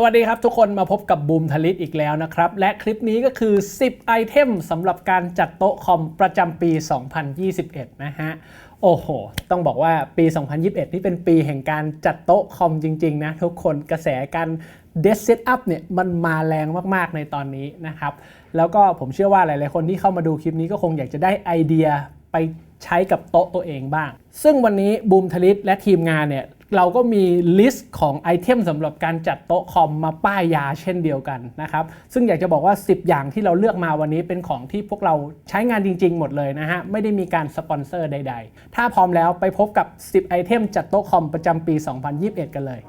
สวัสดีครับทุกคนมาพบกับบูมทลิตอีกแล้วนะครับ และคลิปนี้ก็คือ 10 ไอเทมสำหรับการจัดโต๊ะคอมประจำปี 2021 นะฮะ โอ้โห ต้องบอกว่าปี 2021 นี่เป็นปีแห่งการจัดโต๊ะคอมจริง ๆ นะ ทุกคนกระแสการเดสเซตอัพเนี่ยมันมาแรงมาก ๆ ในตอนนี้นะครับ แล้วก็ผมเชื่อว่าหลาย ๆ คนที่เข้ามาดูคลิปนี้ก็คงอยากจะได้ไอเดียไปใช้กับโต๊ะตัวเองบ้าง ซึ่งวันนี้บูมทลิตและทีมงานเนี่ย เราก็มีลิสต์ของไอเทมสำหรับการจัดโต๊ะคอมมาป้ายยาเช่นเดียวกันนะครับ ซึ่งอยากจะบอกว่า 10 อย่างที่เราเลือกมาวันนี้เป็นของที่พวกเราใช้งานจริง ๆ หมดเลยนะฮะ ไม่ได้มีการสปอนเซอร์ใด ๆ ถ้าพร้อมแล้วไปพบกับ 10 ไอเทมจัดโต๊ะคอมประจำปี 2021 กันเลย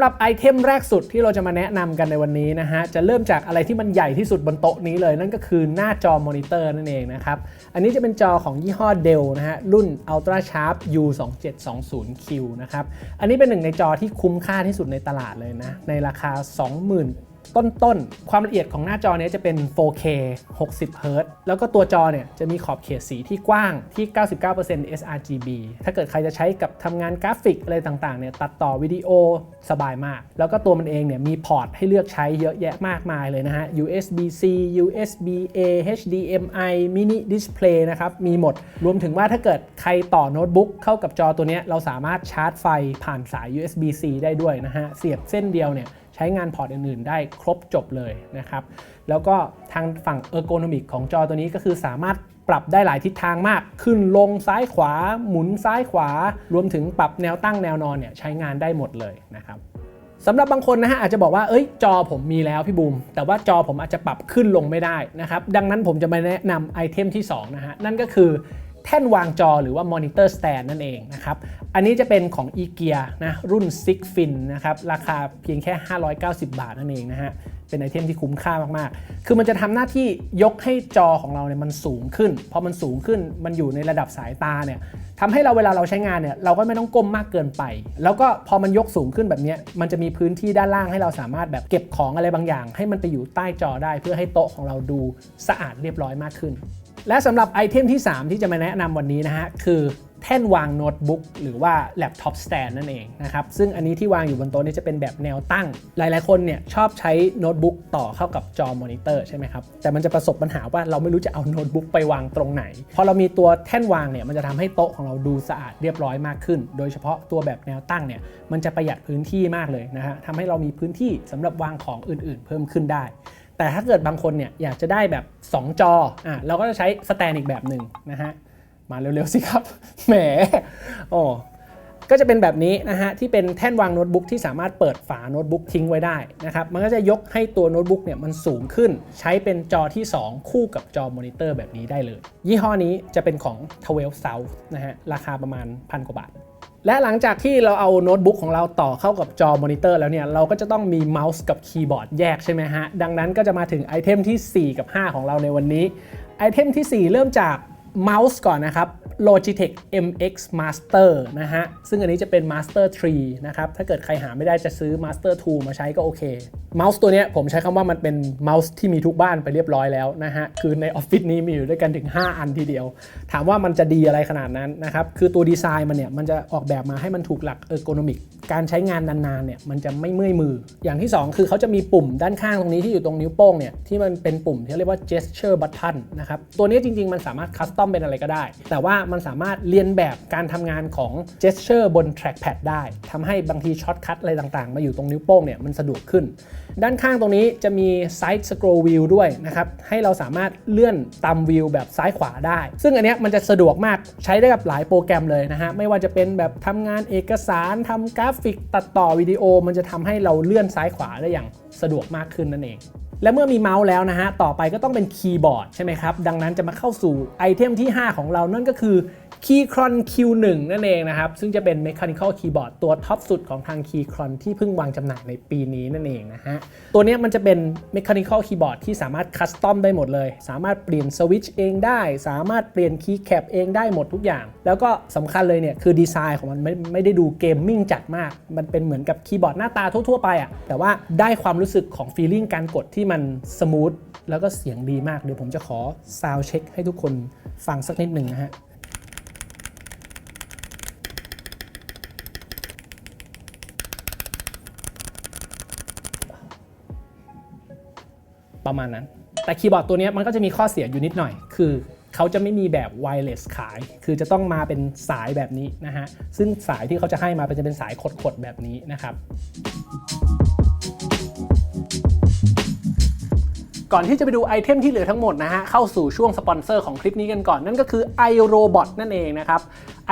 หรับไอเทมแรกสุดที่เราจะมาแนะนำกันในวันนี้นะฮะ จะเริ่มจากอะไรที่มันใหญ่ที่สุดบนโต๊ะนี้เลย นั่นก็คือหน้าจอมอนิเตอร์นั่นเองนะครับ อันนี้จะเป็นจอของยี่ห้อ Dell นะฮะ รุ่น Ultra Sharp U2720Q นะครับ อันนี้เป็นหนึ่งในจอที่คุ้มค่าที่สุดในตลาดเลยนะ ในราคา 20,000 ต้นๆ ความละเอียดของหน้าจอเนี้จะเป็น 4K 60 Hz แล้วก็ตัวจอเนี่ยจะมีขอบเขตสีที่กว้างที่ 99% sRGB ถ้าเกิดใครจะใช้กับทำงานกราฟิกอะไรต่างๆเนี่ยตัดต่อวิดีโอสบายมาก แล้วก็ตัวมันเองเนี่ยมีพอร์ตให้เลือกใช้เยอะแยะมากมายเลยนะฮะ USB-C USB A HDMI Mini Display นะครับ มีหมด รวมถึงว่าถ้าเกิดใครต่อโน้ตบุ๊กเข้ากับจอตัวเนี้ยเราสามารถชาร์จไฟผ่านสาย USB-C ได้ด้วยนะฮะ เสียบเส้นเดียวเนี่ย ช้งานพอร์ตอื่น ๆ ได้ครบจบเลยนะครับ แล้วก็ทางฝั่งเออร์โกนอมิกของจอตัวนี้ก็คือสามารถปรับได้หลายทิศทางมาก ขึ้นลงซ้ายขวา หมุนซ้ายขวา รวมถึงปรับแนวตั้งแนวนอนเนี่ยใช้งานได้หมดเลยนะครับสำหรับบางคนนะฮะอาจจะบอกว่าเอ้ยจอผมมีแล้วพี่บูมแต่ว่าจอผมอาจจะปรับขึ้นลงไม่ได้นะครับดังนั้นผมจะมาแนะนำไอเทมที่2นะฮะนั่นก็คือ แท่นวางจอหรือว่า monitor stand นั่นเองนะครับ อันนี้จะเป็นของ e g e a นะรุ่น Six Fin นะครับราคาเพียงแค่ 590 บาทนั่นเองนะฮะเป็นไอเทมที่คุ้มค่ามาก ๆ คือมันจะทำหน้าที่ยกให้จอของเราเนี่ยมันสูงขึ้น พอมันสูงขึ้นมันอยู่ในระดับสายตาเนี่ยทำให้เราเวลาเราใช้งานเนี่ยเราก็ไม่ต้องก้มมากเกินไป แล้วก็พอมันยกสูงขึ้นแบบนี้มันจะมีพื้นที่ด้านล่างให้เราสามารถแบบเก็บของอะไรบางอย่าง ให้มันไปอยู่ใต้จอได้เพื่อให้โต๊ะของเราดูสะอาดเรียบร้อยมากขึ้น และสำหรับไอเทมที่ 3 ที่จะมาแนะนำวันนี้นะฮะ คือแท่นวางโน้ตบุ๊กหรือว่าแล็ปท็อปสแตนนั่นเองนะครับ ซึ่งอันนี้ที่วางอยู่บนโต๊ะนี้จะเป็นแบบแนวตั้ง หลายๆ คนเนี่ยชอบใช้โน้ตบุ๊กต่อเข้ากับจอมอนิเตอร์ใช่ไหมครับ แต่มันจะประสบปัญหาว่าเราไม่รู้จะเอาโน้ตบุ๊กไปวางตรงไหน พอเรามีตัวแท่นวางเนี่ยมันจะทำให้โต๊ะของเราดูสะอาดเรียบร้อยมากขึ้น โดยเฉพาะตัวแบบแนวตั้งเนี่ยมันจะประหยัดพื้นที่มากเลยนะฮะทำให้เรามีพื้นที่สำหรับวางของอื่น ๆ เพิ่มขึ้นได้ แต่ถ้าเกิดบางคนเนี่ยอยากจะได้แบบ 2 จออะเราก็จะใช้สแตนอีกแบบหนึ่งนะฮะมาเร็วๆสิครับแหมโอ้ก็จะเป็นแบบนี้นะฮะที่เป็นแท่นวางโน้ตบุ๊กที่สามารถเปิดฝาโน้ตบุ๊กทิ้งไว้ได้นะครับมันก็จะยกให้ตัวโน้ตบุ๊กเนี่ยมันสูงขึ้น ใช้เป็นจอที่ 2 คู่กับจอมอนิเตอร์แบบนี้ได้เลย ยี่ห้อนี้จะเป็นของ 12 South นะฮะราคาประมาณพันกว่าบาท และหลังจากที่เราเอาโน้ตบุ๊กของเราต่อเข้ากับจอมอนิเตอร์แล้วเนี่ย เราก็จะต้องมีเมาส์กับคีย์บอร์ดแยกใช่ไหมฮะ ดังนั้นก็จะมาถึงไอเทมที่ 4 กับ 5 ของเราในวันนี้ ไอเทมที่ 4 เริ่มจากเมาส์ก่อนนะครับ Logitech MX Master นะฮะ ซึ่งอันนี้จะเป็น Master 3 นะครับ ถ้าเกิดใครหาไม่ได้จะซื้อ Master 2 มาใช้ก็โอเค เมาส์ตัวนี้ผมใช้คำว่ามันเป็นเมาส์ที่มีทุกบ้านไปเรียบร้อยแล้วนะฮะ คือในออฟฟิศนี้มีอยู่ด้วยกันถึง 5 อันทีเดียว ถามว่ามันจะดีอะไรขนาดนั้นนะครับ คือตัวดีไซน์มันเนี่ยมันจะออกแบบมาให้มันถูกหลักเออร์โกนอมิก การใช้งานนานๆเนี่ยมันจะไม่เมื่อยมือ อย่างที่ 2 คือเขาจะมีปุ่มด้านข้างตรงนี้ที่อยู่ตรงนิ้วโป้งเนี่ยที่มันเป็นปุ่มที่เรียกว่า gesture button นะครับ ตัวนี้จริง ๆ มันสามารถคัสตอมเป็นอะไรก็ได้ แต่ว่ามันสามารถเรียนแบบการทำงานของ gesture บน trackpad ได้ทำให้บางทีช็อตคัทอะไรต่างๆ มาอยู่ตรงนิ้วโป้งเนี่ยมันสะดวกขึ้น ด้านข้างตรงนี้จะมี side scroll view ด้วยนะครับ ให้เราสามารถเลื่อนตามวิวแบบซ้ายขวาได้ ซึ่งอันเนี้ยมันจะสะดวกมากใช้ได้กับหลายโปรแกรมเลยนะฮะ ไม่ว่าจะเป็นแบบทำงานเอกสารทำกราฟิกตัดต่อวิดีโอ มันจะทำให้เราเลื่อนซ้ายขวาได้อย่างสะดวกมากขึ้นนั่นเอง และเมื่อมีเมาส์แล้วนะฮะ ต่อไปก็ต้องเป็นคีย์บอร์ดใช่ไหมครับ ดังนั้นจะมาเข้าสู่ไอเทมที่ 5 ของเรานั่นก็คือ Keychron Q1 นั่นเองนะครับ ซึ่งจะเป็น Mechanical Keyboard ตัวท็อปสุดของทาง Keychron ที่เพิ่งวางจำหน่ายในปีนี้นั่นเองนะฮะ ตัวนี้มันจะเป็น Mechanical Keyboard ที่สามารถคัสตอมได้หมดเลย สามารถเปลี่ยนสวิตช์เองได้ สามารถเปลี่ยนคีย์แคปเองได้หมดทุกอย่าง แล้วก็สำคัญเลยเนี่ย คือดีไซน์ของมันไม่ไม่ได้ดูเกมมิ่งจัดมาก มันเป็นเหมือนกับคีย์บอร์ดหน้าตาทั่วๆไปอะแต่ว่าได้ความรู้สึกของฟีลลิ่งการกดที่มันสมูทแล้วก็เสียงดีมากเดี๋ยวผมจะขอซาวเช็คให้ทุกคนฟังสักนิดหนึ่งนะฮะ ประมาณนั้น แต่คีย์บอร์ดตัวนี้มันก็จะมีข้อเสียอยู่นิดหน่อย คือเขาจะไม่มีแบบไวเลสขาย คือจะต้องมาเป็นสายแบบนี้นะฮะ ซึ่งสายที่เขาจะให้มาเป็นจะเป็นสายขดๆแบบนี้นะครับ ก่อนที่จะไปดูไอเทมที่เหลือทั้งหมดนะฮะเข้าสู่ช่วงสปอนเซอร์ของคลิปนี้กันก่อน นั่นก็คือ iRobot นั่นเองนะครับ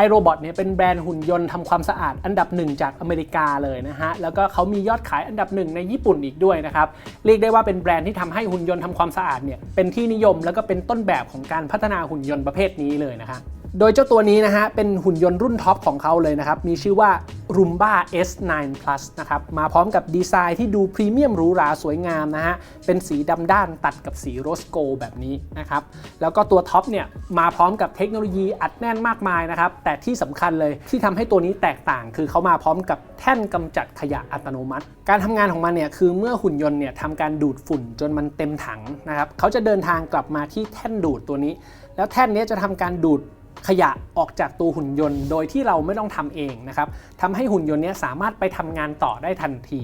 iRobot เนี่ยเป็นแบรนด์หุ่นยนต์ทำความสะอาดอันดับหนึ่งจากอเมริกาเลยนะฮะ แล้วก็เขามียอดขายอันดับหนึ่งในญี่ปุ่นอีกด้วยนะครับ เรียกได้ว่าเป็นแบรนด์ที่ทำให้หุ่นยนต์ทำความสะอาดเนี่ยเป็นที่นิยมแล้วก็เป็นต้นแบบของการพัฒนาหุ่นยนต์ประเภทนี้เลยนะครับ โดยเจ้าตัวนี้นะฮะ เป็นหุ่นยนต์รุ่นท็อปของเขาเลยนะครับ มีชื่อว่า Roomba S9 Plus นะครับ มาพร้อมกับดีไซน์ที่ดูพรีเมียมหรูหราสวยงามนะฮะ เป็นสีดำด้านตัดกับสีโรสโกแบบนี้นะครับ แล้วก็ตัวท็อปเนี่ย มาพร้อมกับเทคโนโลยีอัดแน่นมากมายนะครับ แต่ที่สำคัญเลยที่ทำให้ตัวนี้แตกต่าง คือเขามาพร้อมกับแท่นกำจัดขยะอัตโนมัติ การทำงานของมันเนี่ยคือเมื่อหุ่นยนต์เนี่ยทำการดูดฝุ่นจนมันเต็มถังนะครับเขาจะเดินทางกลับมาที่แท่นดูดตัวนี้ แล้วแท่นนี้จะทำการดูด ขยะออกจากตัวหุ่นยนต์ โดยที่เราไม่ต้องทำเองนะครับทำให้หุ่นยนต์นี้สามารถไปทำงานต่อได้ทันที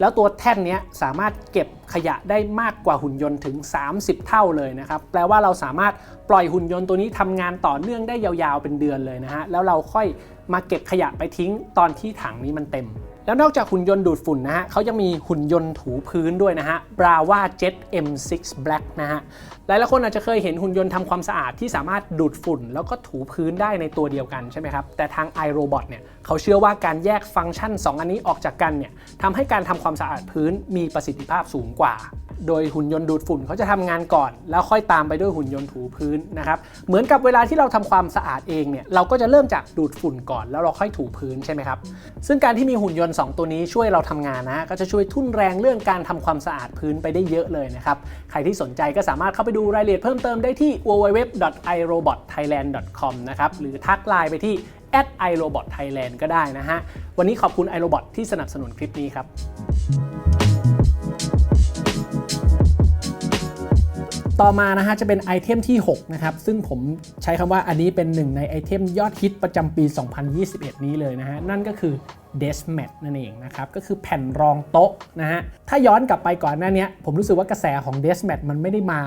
แล้วตัวแท่นนี้สามารถเก็บขยะได้มากกว่าหุ่นยนต์ถึง 30 เท่าเลยนะครับ แปลว่าเราสามารถปล่อยหุ่นยนต์ตัวนี้ทำงานต่อเนื่องได้ยาวๆเป็นเดือนเลยนะฮะ แล้วเราค่อยมาเก็บขยะไปทิ้งตอนที่ถังนี้มันเต็ม แล้วนอกจากหุ่นยนต์ดูดฝุ่นนะฮะเขายังมีหุ่นยนต์ถูพื้นด้วยนะฮะ Brava Jet M6 Black นะฮะ หลายๆคนอาจจะเคยเห็นหุ่นยนต์ทำความสะอาดที่สามารถดูดฝุ่น แล้วก็ถูพื้นได้ในตัวเดียวกันใช่ไหมครับ แต่ทาง iRobot เนี่ยเขาเชื่อว่าการแยกฟังก์ชัน 2 อันนี้ออกจากกันเนี่ยทำให้การทำความสะอาดพื้นมีประสิทธิภาพสูงกว่า โดยหุ่นยนต์ดูดฝุ่นเขาจะทำงานก่อน แล้วค่อยตามไปด้วยหุ่นยนต์ถูพื้นนะครับ เหมือนกับเวลาที่เราทำความสะอาดเองเนี่ยเราก็จะเริ่มจากดูดฝุ่นก่อน แล้วเราค่อยถูพื้นใช่ไหมครับ ซึ่งการที่มีหุ่นยนต์ 2 ตัวนี้ช่วยเราทำงานนะ ก็จะช่วยทุ่นแรงเรื่องการทำความสะอาดพื้นไปได้เยอะเลยนะครับ ใครที่สนใจก็สามารถเข้าไปดูรายละเอียดเพิ่มเติมได้ที่ www.irobotthailand.com นะครับ หรือทักไลน์ไปที่ @irobotthailand ก็ได้นะฮะ วันนี้ขอบคุณ iRobot ที่สนับสนุนคลิปนี้ครับ ต่อมานะฮะจะเป็นไอเทมที่6นะครับซึ่งผมใช้คำว่าอันนี้เป็นหนึ่งในไอเทมยอดฮิตประจำปี 2021 นี้เลยนะฮะนั่นก็คือ Desk Mat นั่นเองนะครับก็คือแผ่นรองโต๊ะนะฮะถ้าย้อนกลับไปก่อนหน้านี้ผมรู้สึกว่ากระแสของ Desk Mat มันไม่ได้มา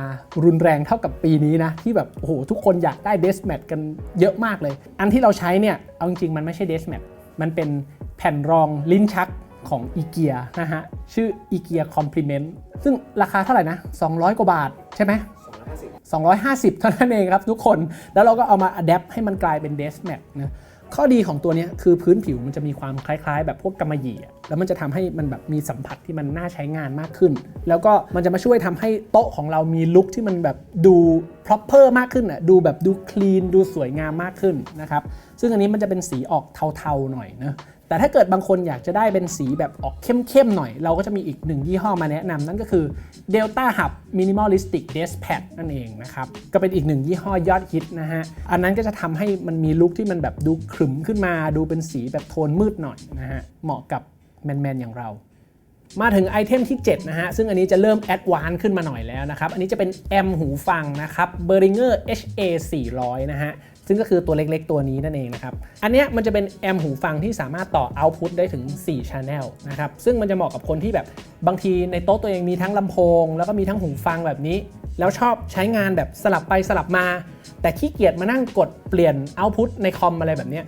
รุนแรงเท่ากับปีนี้นะที่แบบโอ้โหทุกคนอยากได้ Desk Mat กันเยอะมากเลย อันที่เราใช้เนี่ยเอาจริงๆมันไม่ใช่ Desk Mat มันเป็นแผ่นรองลิ้นชักของอีเกียนะฮะชื่ออีเกียคอมพลีเมนต์ซึ่งราคาเท่าไหร่นะ 200 กว่าบาท ใช่ไหม250 เท่านั้นเองครับทุกคน แล้วเราก็เอามาอัดแอปให้มันกลายเป็นเดสแมทนะข้อดีของตัวเนี้ยคือพื้นผิวมันจะมีความคล้ายๆ แบบพวกกำมะหยี่อะแล้วมันจะทำให้มันแบบมีสัมผัสที่มันน่าใช้งานมากขึ้น แล้วก็มันจะมาช่วยทำให้โต๊ะของเรามีลุคที่มันแบบดู proper มากขึ้นอะดูแบบดูคลีนดูสวยงามมากขึ้นนะครับ ซึ่งอันนี้มันจะเป็นสีออกเทาๆหน่อยนะแต่ถ้าเกิดบางคนอยากจะได้เป็นสีแบบออกเข้มๆหน่อย เราก็จะมีอีกหนึ่งยี่ห้อมาแนะนำนั่นก็คือ Delta Hub Minimalistic Desk Pad นั่นเองนะครับ ก็เป็นอีกหนึ่งยี่ห้อยอดฮิตนะฮะ อันนั้นก็จะทำให้มันมีลุคที่มันแบบดูขรึมขึ้นมา ดูเป็นสีแบบโทนมืดหน่อยนะฮะ เหมาะกับแมนๆอย่างเรา มาถึงไอเทมที่ 7 นะฮะ ซึ่งอันนี้จะเริ่มแอดวานซ์ขึ้นมาหน่อยแล้วนะครับ อันนี้จะเป็นแอมหูฟังนะครับ b e r i n g e r HA 400 นะฮะ ซึ่งก็คือตัวเล็กๆ ตัวนี้นั่นเองนะครับ อันนี้มันจะเป็นแอมหูฟังที่สามารถต่อ output ได้ถึง 4 channel นะครับ ซึ่งมันจะเหมาะกับคนที่แบบบางทีในโต๊ะตัวเองมีทั้งลำโพง แล้วก็มีทั้งหูฟังแบบนี้ แล้วชอบใช้งานแบบสลับไปสลับมา แต่ขี้เกียจมานั่งกดเปลี่ยน output ในคอมอะไรแบบเนี้ย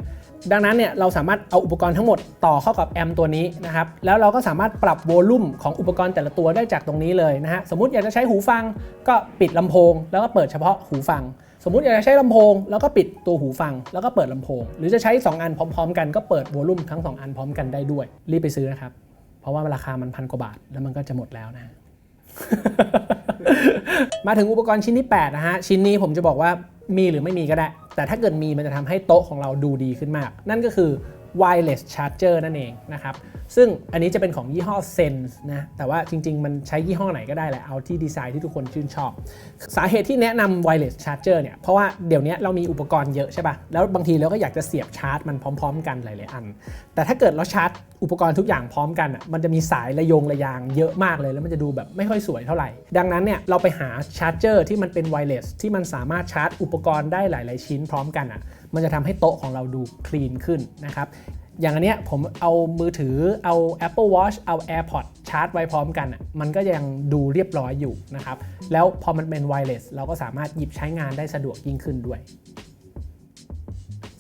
ดังนั้นเนี่ยเราสามารถเอาอุปกรณ์ทั้งหมดต่อเข้ากับแอมตัวนี้นะครับแล้วเราก็สามารถปรับโวลูมของอุปกรณ์แต่ละตัวได้จากตรงนี้เลยนะฮะสมมติอยากจะใช้หูฟังก็ปิดลำโพง แล้วก็เปิดเฉพาะหูฟัง สมมติอยากจะใช้ลำโพง แล้วก็ปิดตัวหูฟัง แล้วก็เปิดลำโพง หรือจะใช้ 2 อันพร้อม ๆ กันก็เปิดโวลูมทั้ง 2 อันพร้อมกันได้ด้วย รีบไปซื้อนะครับเพราะว่าราคามันพันกว่าบาทแล้วมันก็จะหมดแล้วนะมาถึงอุปกรณ์ชิ้นที่8นะฮะชิ้นนี้ผมจะบอกว่า มีหรือไม่มีก็ได้ แต่ถ้าเกิดมีมันจะทำให้โต๊ะของเราดูดีขึ้นมาก นั่นก็คือ wireless charger นั่นเองนะครับ ซึ่งอันนี้จะเป็นของยี่ห้อ Sense นะ แต่ว่าจริง ๆ มันใช้ยี่ห้อไหนก็ได้แหละ เอาที่ดีไซน์ที่ทุกคนชื่นชอบ สาเหตุที่แนะนำ wireless charger เนี่ย เพราะว่าเดี๋ยวนี้เรามีอุปกรณ์เยอะใช่ป่ะ แล้วบางทีเราก็อยากจะเสียบชาร์จมันพร้อม ๆ กันหลาย ๆ อัน แต่ถ้าเกิดเราชาร์จอุปกรณ์ทุกอย่างพร้อมกันอะ มันจะมีสายระยงระยางเยอะมากเลย แล้วมันจะดูแบบไม่ค่อยสวยเท่าไหร่ ดังนั้นเนี่ยเราไปหาชาร์จเจอร์ที่มันเป็น wireless ที่มันสามารถชาร์จอุปกรณ์ได้หลาย ๆ ชิ้นพร้อมกันอะมันจะทำให้โต๊ะของเราดูคลีนขึ้นนะครับอย่างอันเนี้ยผมเอามือถือเอา Apple Watch เอา AirPods ชาร์จไว้พร้อมกัน มันก็ยังดูเรียบร้อยอยู่นะครับ แล้วพอมันเป็น wireless เราก็สามารถหยิบใช้งานได้สะดวกยิ่งขึ้นด้วย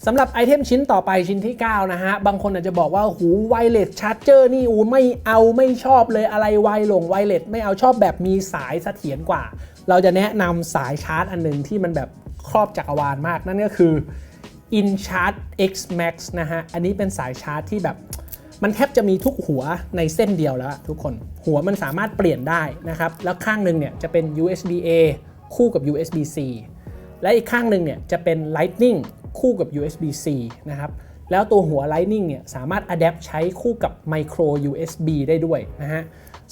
สำหรับไอเทมชิ้นต่อไปชิ้นที่ 9 นะฮะ บางคนอาจจะบอกว่าหูไวเลสชาร์จเจอร์นี่อูไม่เอาไม่ชอบเลยอะไรไวหลงไวเลสไม่เอาชอบแบบมีสายเสถียรกว่า เราจะแนะนำสายชาร์จอันหนึงที่มันแบบครอบจักรวาลมากนั่นก็คือ InCharge X Max นะฮะ อันนี้เป็นสายชาร์จที่แบบ มันแทบจะมีทุกหัวในเส้นเดียวแล้วทุกคน หัวมันสามารถเปลี่ยนได้นะครับ แล้วข้างหนึ่งเนี่ยจะเป็น USB A คู่กับ USB C และอีกข้างหนึ่งเนี่ยจะเป็น Lightning คู่กับ USB C นะครับแล้วตัวหัว Lightning เนี่ยสามารถ adapt ใช้คู่กับ Micro USB ได้ด้วยนะฮะ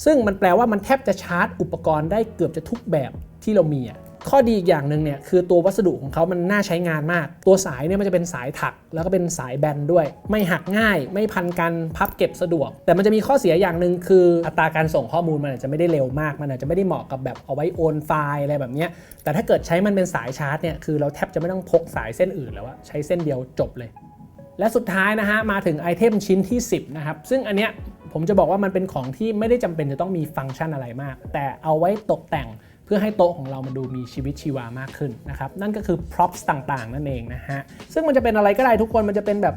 ซึ่งมันแปลว่ามันแทบจะชาร์จอุปกรณ์ได้เกือบจะทุกแบบที่เรามีอะ ข้อดีอีกอย่างหนึ่งเนี่ยคือตัววัสดุของเขามันน่าใช้งานมาก ตัวสายเนี่ยมันจะเป็นสายถัก แล้วก็เป็นสายแบนด้วย ไม่หักง่าย ไม่พันกันพับเก็บสะดวก แต่มันจะมีข้อเสียอย่างหนึ่งคืออัตราการส่งข้อมูลมันอาจจะไม่ได้เร็วมาก มันอาจจะไม่ได้เหมาะกับแบบเอาไว้โอนไฟล์อะไรแบบเนี้ยแต่ถ้าเกิดใช้มันเป็นสายชาร์จเนี่ยคือเราแทบจะไม่ต้องพกสายเส้นอื่นแล้วอะใช้เส้นเดียวจบเลย และสุดท้ายนะฮะมาถึงไอเทมชิ้นที่ 10นะครับซึ่งอันเนี้ยผมจะบอกว่ามันเป็นของที่ไม่ได้จำเป็นจะต้องมีฟังก์ชันอะไรมาก แต่เอาไว้ตกแต่ง พื่อให้โต๊ะของเรามันดูมีชีวิตชีวามากขึ้นนะครับนั่นก็คือ props ต่างๆ นั่นเองนะฮะซึ่งมันจะเป็นอะไรก็ได้ทุกคนมันจะเป็นแบบ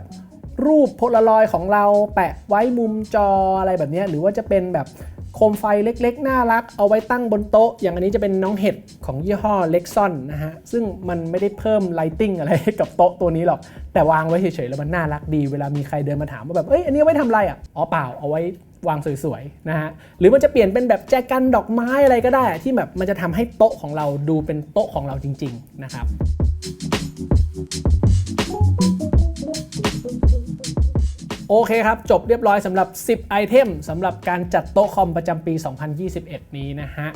รูปโพลารอยของเราแปะไว้มุมจออะไรแบบนี้หรือว่าจะเป็นแบบโคมไฟเล็กๆ น่ารัก เอาไว้ตั้งบนโต๊ะ อย่างอันนี้จะเป็นน้องเห็ดของยี่ห้อเล็กซอนนะฮะ ซึ่งมันไม่ได้เพิ่มไลติ้งอะไรกับโต๊ะตัวนี้หรอก แต่วางไว้เฉยๆ แล้วมันน่ารักดี เวลามีใครเดินมาถามว่าแบบ เอ้ย อันนี้เอาไว้ทำอะไรอะ อ๋อเปล่า เอาไว้ วางสวยๆนะฮะหรือมันจะเปลี่ยนเป็นแบบแจกันดอกไม้อะไรก็ได้อะที่แบบมันจะทำให้โต๊ะของเราดูเป็นโต๊ะของเราจริง ๆ นะครับ โอเคครับ จบเรียบร้อยสำหรับ 10 ไอเทมสำหรับการจัดโต๊ะคอมประจำปี 2021 นี้นะฮะ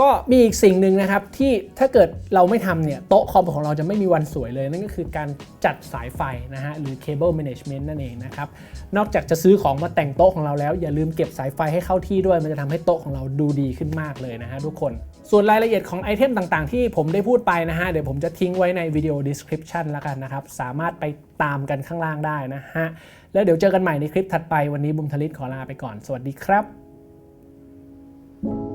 ก็มีอีกสิ่งหนึ่งนะครับที่ถ้าเกิดเราไม่ทำเนี่ย โต๊ะคอมของเราจะไม่มีวันสวยเลย นั่นก็คือการจัดสายไฟนะฮะ หรือ cable management นั่นเองนะครับ นอกจากจะซื้อของมาแต่งโต๊ะของเราแล้ว อย่าลืมเก็บสายไฟให้เข้าที่ด้วย มันจะทำให้โต๊ะของเราดูดีขึ้นมากเลยนะฮะทุกคน ส่วนรายละเอียดของไอเทมต่างๆ ที่ผมได้พูดไปนะฮะเดี๋ยวผมจะทิ้งไว้ในวิดีโอ description แล้วกันนะครับสามารถไปตามกันข้างล่างได้นะฮะ แล้วเดี๋ยวเจอกันใหม่ในคลิปถัดไปวันนี้บุมทลิตขอลาไปก่อน สวัสดีครับ thank you